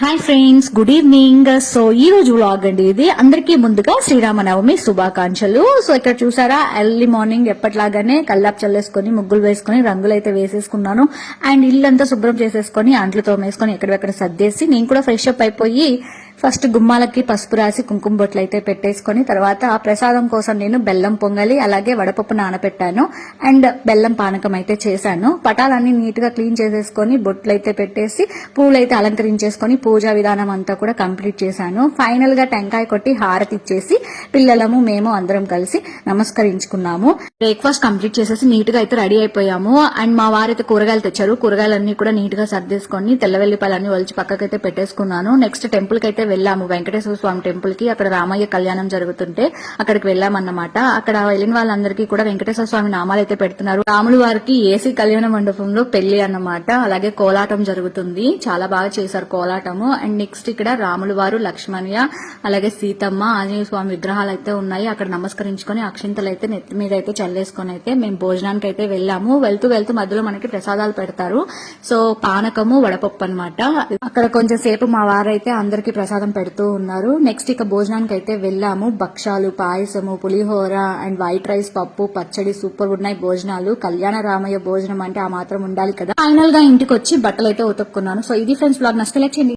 Hi friends good evening so ఈ రోజు vlog అండి ఇది. అందరికీ ముందుగా శ్రీరామనవమి శుభాకాంక్షలు. సో ఇక్కడ చూసారా? ఎర్లీ మార్నింగ్ ఎప్పటిలాగానే కల్లాపు చల్లేసుకొని ముగ్గులు వేసుకొని రంగులు అయితే వేసేసుకున్నాను. అండ్ ఇల్లంతా శుభ్రం చేసేసుకొని అంట్లు తోమేసుకొని ఎక్కడెక్కడ సర్దేసి నేను కూడా ఫ్రెష్ అప్ అయిపోయి ఫస్ట్ గుమ్మాలకి పసుపు రాసి కుంకుమ బొట్లు అయితే పెట్టేసుకొని తర్వాత ప్రసాదం కోసం నేను బెల్లం పొంగలి అలాగే వడపప్పు నానబెట్టాను అండ్ బెల్లం పానకం అయితే చేశాను. పటాలన్నీ నీట్గా క్లీన్ చేసేసుకొని బొట్లు అయితే పెట్టేసి పూలు అయితే అలంకరించేసుకొని పూజా విధానం అంతా కూడా కంప్లీట్ చేశాను. ఫైనల్గా టెంకాయ కొట్టి హారతి ఇచ్చేసి పిల్లలము మేము అందరం కలిసి నమస్కరించుకున్నాము. బ్రేక్ఫాస్ట్ కంప్లీట్ చేసేసి నీట్గా అయితే రెడీ అయిపోయాము. అండ్ మా వారైతే కూరగాయలు తెచ్చారు. కూరగాయలన్నీ కూడా నీట్గా సర్దేసుకొని తెల్ల వలిచి ఒలిచి పక్కకైతే పెట్టేసుకున్నాను. నెక్స్ట్ టెంపుల్కి అయితే వెళ్ళాము. వెంకటేశ్వర స్వామి టెంపుల్కి అక్కడ రామయ్య కళ్యాణం జరుగుతుంటే అక్కడికి వెళ్ళామన్నమాట. అక్కడ వెళ్ళిన వాళ్ళందరికీ కూడా వెంకటేశ్వర స్వామి నామాలు అయితే పెడుతున్నారు. రాములు వారికి ఏసీ కళ్యాణ మండపంలో పెళ్ళి అన్నమాట. అలాగే కోలాటం జరుగుతుంది. చాలా బాగా చేశారు కోలాటము. అండ్ నెక్స్ట్ ఇక్కడ రాములు వారు లక్ష్మణ్య అలాగే సీతమ్మ ఆంజనేయ స్వామి విగ్రహాలు అయితే ఉన్నాయి. అక్కడ నమస్కరించుకొని అక్షింతలు అయితే నెత్తి మీద అయితే చల్లేసుకొని అయితే మేము భోజనానికి అయితే వెళ్ళాము. వెళ్తూ వెళ్తూ మధ్యలో మనకి ప్రసాదాలు పెడతారు. సో పానకము వడపప్పు అన్నమాట. అక్కడ కొంచెం సేపు మా వారైతే అందరికి ప్రసాదం పెడుతూ ఉన్నారు. నెక్స్ట్ ఇక భోజనానికి అయితే వెళ్ళాము. భక్షాలు పాయసము పులిహోర అండ్ వైట్ రైస్ పప్పు పచ్చడి సూపర్ ఉన్నాయి భోజనాలు. కళ్యాణ రామయ్య భోజనం అంటే ఆ మాత్రం ఉండాలి కదా. ఫైనల్గా ఇంటికి వచ్చి బట్టలు అయితే ఉతుక్కున్నాను సో ఇది ఫ్రెండ్స్ బ్లాగ్ నష్టలేచండి